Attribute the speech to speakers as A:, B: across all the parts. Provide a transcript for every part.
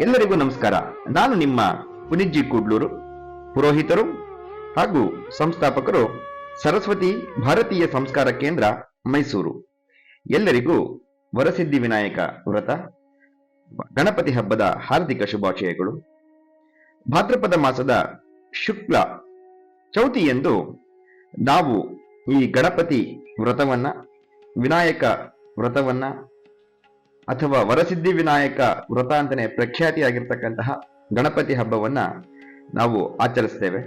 A: ಎಲ್ಲರಿಗೂ ನಮಸ್ಕಾರ. ನಾನು ನಿಮ್ಮ ಪುನಿಜ್ಜಿ ಕೂಡ್ಲೂರು. ಪುರೋಹಿತರು ಹಾಗೂ ಸಂಸ್ಥಾಪಕರು ಸರಸ್ವತಿ ಭಾರತೀಯ ಸಂಸ್ಕಾರ ಕೇಂದ್ರ ಮೈಸೂರು. ಎಲ್ಲರಿಗೂ ವರಸಿದ್ಧಿ ವಿನಾಯಕ ವ್ರತ, ಗಣಪತಿ ಹಬ್ಬದ ಹಾರ್ದಿಕ ಶುಭಾಶಯಗಳು. ಭಾದ್ರಪದ ಮಾಸದ ಶುಕ್ಲ ಚೌತಿಯಂದು ನಾವು ಈ ಗಣಪತಿ ವ್ರತವನ್ನ, ವಿನಾಯಕ ವ್ರತವನ್ನ ಅಥವಾ ವರಸಿದ್ಧಿ ವಿನಾಯಕ ವ್ರತ ಅಂತಲೇ ಪ್ರಖ್ಯಾತಿಯಾಗಿರ್ತಕ್ಕಂತಹ ಗಣಪತಿ ಹಬ್ಬವನ್ನ ನಾವು ಆಚರಿಸ್ತೇವೆ.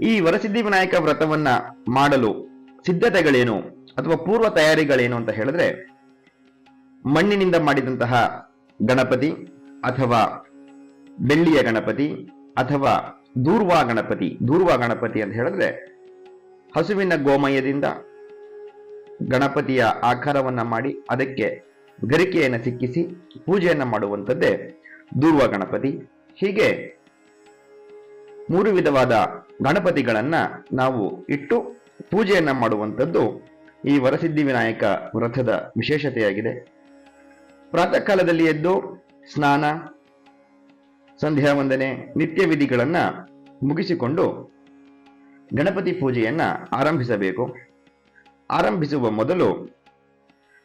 A: ಈ ವರಸಿದ್ಧಿ ವಿನಾಯಕ ವ್ರತವನ್ನ ಮಾಡಲು ಸಿದ್ಧತೆಗಳೇನು ಅಥವಾ ಪೂರ್ವ ತಯಾರಿಗಳೇನು ಅಂತ ಹೇಳಿದ್ರೆ ಮಣ್ಣಿನಿಂದ ಮಾಡಿದಂತಹ ಗಣಪತಿ ಅಥವಾ ಬೆಳ್ಳಿಯ ಗಣಪತಿ ಅಥವಾ ದೂರ್ವಾ ಗಣಪತಿ ದೂರ್ವಾ ಗಣಪತಿ ಅಂತ ಹೇಳಿದ್ರೆ ಹಸುವಿನ ಗೋಮಯದಿಂದ ಗಣಪತಿಯ ಆಕಾರವನ್ನ ಮಾಡಿ ಅದಕ್ಕೆ ಗರಿಕೆಯನ್ನು ಸಿಕ್ಕಿಸಿ ಪೂಜೆಯನ್ನು ಮಾಡುವಂಥದ್ದೇ ದೂರ್ವ ಗಣಪತಿ. ಹೀಗೆ ಮೂರು ವಿಧವಾದ ಗಣಪತಿಗಳನ್ನು ನಾವು ಇಟ್ಟು ಪೂಜೆಯನ್ನ ಮಾಡುವಂಥದ್ದು ಈ ವರಸಿದ್ಧಿ ವಿನಾಯಕ ವ್ರತದ ವಿಶೇಷತೆಯಾಗಿದೆ. ಪ್ರಾತಃ ಕಾಲದಲ್ಲಿ ಎದ್ದು ಸ್ನಾನ, ಸಂಧ್ಯಾ ವಂದನೆ, ನಿತ್ಯ ವಿಧಿಗಳನ್ನು ಮುಗಿಸಿಕೊಂಡು ಗಣಪತಿ ಪೂಜೆಯನ್ನ ಆರಂಭಿಸಬೇಕು. ಆರಂಭಿಸುವ ಮೊದಲು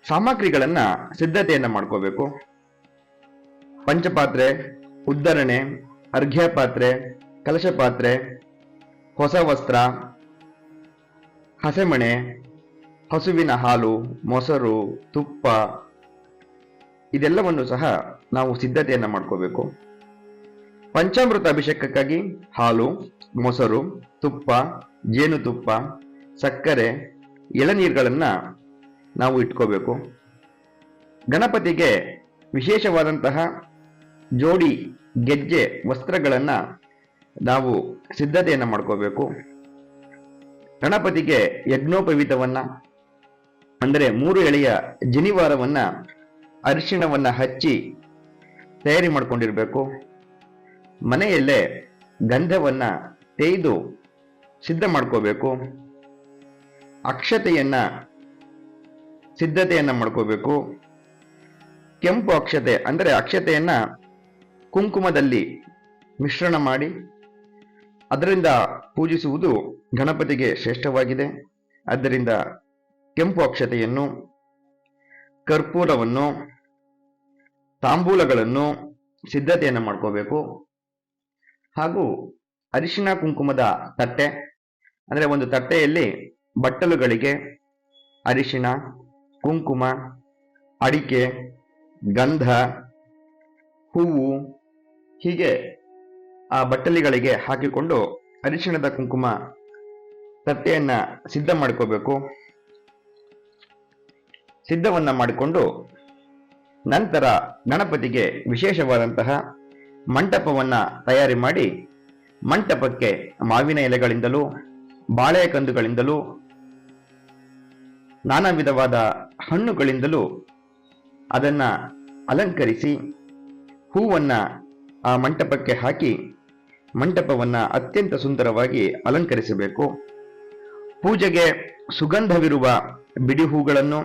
A: ಸಾಮಗ್ರಿಗಳನ್ನ ಸಿದ್ಧತೆಯನ್ನ ಮಾಡ್ಕೋಬೇಕು. ಪಂಚಪಾತ್ರೆ ಉದ್ದರಣೆ ಅರ್ಘ್ಯ ಪಾತ್ರೆ ಕಲಶ ಪಾತ್ರೆ ಹೊಸ ವಸ್ತ್ರ, ಹಸೆಮಣೆ, ಹಸುವಿನ ಹಾಲು, ಮೊಸರು, ತುಪ್ಪ, ಇದೆಲ್ಲವನ್ನು ಸಹ ನಾವು ಸಿದ್ಧತೆಯನ್ನ ಮಾಡ್ಕೋಬೇಕು. ಪಂಚಾಮೃತ ಅಭಿಷೇಕಕ್ಕಾಗಿ ಹಾಲು, ಮೊಸರು, ತುಪ್ಪ, ಜೇನುತುಪ್ಪ, ಸಕ್ಕರೆ, ಎಳನೀರುಗಳನ್ನ ನಾವು ಇಟ್ಕೋಬೇಕು. ಗಣಪತಿಗೆ ವಿಶೇಷವಾದಂತಹ ಜೋಡಿ, ಗೆಜ್ಜೆ, ವಸ್ತ್ರಗಳನ್ನು ನಾವು ಸಿದ್ಧತೆಯನ್ನು ಮಾಡ್ಕೋಬೇಕು. ಗಣಪತಿಗೆ ಯಜ್ಞೋಪವೀತವನ್ನ, ಅಂದರೆ ಮೂರು ಎಳೆಯ ಜನಿವಾರವನ್ನ ಅರಿಶಿಣವನ್ನು ಹಚ್ಚಿ ತಯಾರಿ ಮಾಡಿಕೊಂಡಿರಬೇಕು. ಮನೆಯಲ್ಲೇ ಗಂಧವನ್ನ ತೇಯ್ದು ಸಿದ್ಧ ಮಾಡ್ಕೋಬೇಕು. ಅಕ್ಷತೆಯನ್ನ ಸಿದ್ಧತೆಯನ್ನ ಮಾಡ್ಕೋಬೇಕು. ಕೆಂಪು ಅಕ್ಷತೆ ಅಂದರೆ ಅಕ್ಷತೆಯನ್ನ ಕುಂಕುಮದಲ್ಲಿ ಮಿಶ್ರಣ ಮಾಡಿ ಅದರಿಂದ ಪೂಜಿಸುವುದು ಗಣಪತಿಗೆ ಶ್ರೇಷ್ಠವಾಗಿದೆ. ಆದ್ದರಿಂದ ಕೆಂಪು ಅಕ್ಷತೆಯನ್ನು, ಕರ್ಪೂರವನ್ನು, ತಾಂಬೂಲಗಳನ್ನು ಸಿದ್ಧತೆಯನ್ನು ಮಾಡ್ಕೋಬೇಕು. ಹಾಗೂ ಅರಿಶಿಣ ಕುಂಕುಮದ ತಟ್ಟೆ, ಅಂದರೆ ಒಂದು ತಟ್ಟೆಯಲ್ಲಿ ಬಟ್ಟಲುಗಳಿಗೆ ಅರಿಶಿಣ ಕುಂಕುಮ, ಅಡಿಕೆ, ಗಂಧ, ಹೂವು ಹೀಗೆ ಆ ಬಟ್ಟಲಿಗಳಿಗೆ ಹಾಕಿಕೊಂಡು ಅರಿಶಿಣದ ಕುಂಕುಮ ತಟ್ಟೆಯನ್ನ ಸಿದ್ಧ ಮಾಡ್ಕೋಬೇಕು. ಸಿದ್ಧವನ್ನ ಮಾಡಿಕೊಂಡು ನಂತರ ಗಣಪತಿಗೆ ವಿಶೇಷವಾದಂತಹ ಮಂಟಪವನ್ನ ತಯಾರಿ ಮಾಡಿ ಮಂಟಪಕ್ಕೆ ಮಾವಿನ ಎಲೆಗಳಿಂದಲೂ ಬಾಳೆ ಕಂದುಗಳಿಂದಲೂ ನಾನಾ ವಿಧವಾದ ಹಣ್ಣುಗಳಿಂದಲೂ ಅದನ್ನ ಅಲಂಕರಿಸಿ ಹೂವನ್ನ ಆ ಮಂಟಪಕ್ಕೆ ಹಾಕಿ ಮಂಟಪವನ್ನ ಅತ್ಯಂತ ಸುಂದರವಾಗಿ ಅಲಂಕರಿಸಬೇಕು. ಪೂಜೆಗೆ ಸುಗಂಧವಿರುವ ಬಿಡಿ ಹೂಗಳನ್ನು,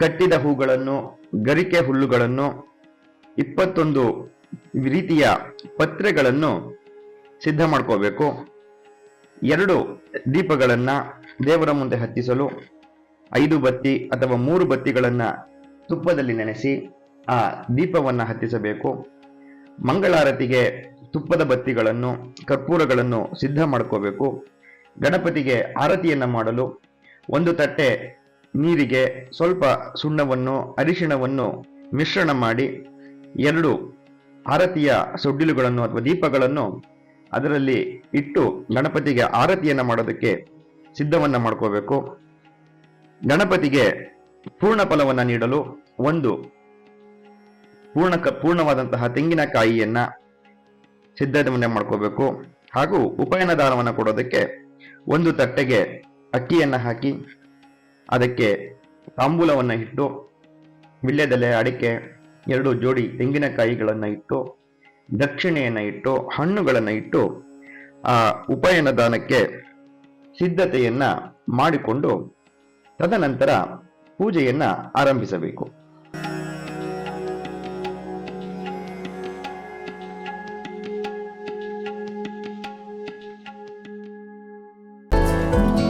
A: ಕಟ್ಟಿದ ಹೂಗಳನ್ನು, ಗರಿಕೆ ಹುಲ್ಲುಗಳನ್ನು, ಇಪ್ಪತ್ತೊಂದು ರೀತಿಯ ಪತ್ರೆಗಳನ್ನು ಸಿದ್ಧ ಮಾಡ್ಕೋಬೇಕು. ಎರಡು ದೀಪಗಳನ್ನು ದೇವರ ಮುಂದೆ ಹತ್ತಿಸಲು ಐದು ಬತ್ತಿ ಅಥವಾ ಮೂರು ಬತ್ತಿಗಳನ್ನು ತುಪ್ಪದಲ್ಲಿ ನೆನೆಸಿ ಆ ದೀಪವನ್ನು ಹತ್ತಿಸಬೇಕು. ಮಂಗಳಾರತಿಗೆ ತುಪ್ಪದ ಬತ್ತಿಗಳನ್ನು, ಕರ್ಪೂರಗಳನ್ನು ಸಿದ್ಧ ಮಾಡ್ಕೋಬೇಕು. ಗಣಪತಿಗೆ ಆರತಿಯನ್ನು ಮಾಡಲು ಒಂದು ತಟ್ಟೆ ನೀರಿಗೆ ಸ್ವಲ್ಪ ಸುಣ್ಣವನ್ನು, ಅರಿಶಿಣವನ್ನು ಮಿಶ್ರಣ ಮಾಡಿ ಎರಡು ಆರತಿಯ ಸೊಡ್ಡಿಲುಗಳನ್ನು ಅಥವಾ ದೀಪಗಳನ್ನು ಅದರಲ್ಲಿ ಇಟ್ಟು ಗಣಪತಿಗೆ ಆರತಿಯನ್ನು ಮಾಡೋದಕ್ಕೆ ಸಿದ್ಧವನ್ನು ಮಾಡ್ಕೋಬೇಕು. ಗಣಪತಿಗೆ ಪೂರ್ಣ ಫಲವನ್ನ ನೀಡಲು ಒಂದು ಪೂರ್ಣ ಪೂರ್ಣವಾದಂತಹ ತೆಂಗಿನಕಾಯಿಯನ್ನ ಸಿದ್ಧತೆ ಮಾಡ್ಕೋಬೇಕು. ಹಾಗೂ ಉಪಯನ ದಾರವನ್ನು ಕೊಡೋದಕ್ಕೆ ಒಂದು ತಟ್ಟೆಗೆ ಅಕ್ಕಿಯನ್ನ ಹಾಕಿ, ಅದಕ್ಕೆ ತಾಂಬೂಲವನ್ನು ಇಟ್ಟು, ವಿಳ್ಯದೆಲೆ, ಅಡಿಕೆ, ಎರಡು ಜೋಡಿ ತೆಂಗಿನಕಾಯಿಗಳನ್ನು ಇಟ್ಟು, ದಕ್ಷಿಣೆಯನ್ನು ಇಟ್ಟು, ಹಣ್ಣುಗಳನ್ನು ಇಟ್ಟು, ಆ ಉಪಯನ ದಾನಕ್ಕೆ ಸಿದ್ಧತೆಯನ್ನ ಮಾಡಿಕೊಂಡು ತದನಂತರ ಪೂಜೆಯನ್ನು ಆರಂಭಿಸಬೇಕು. thank you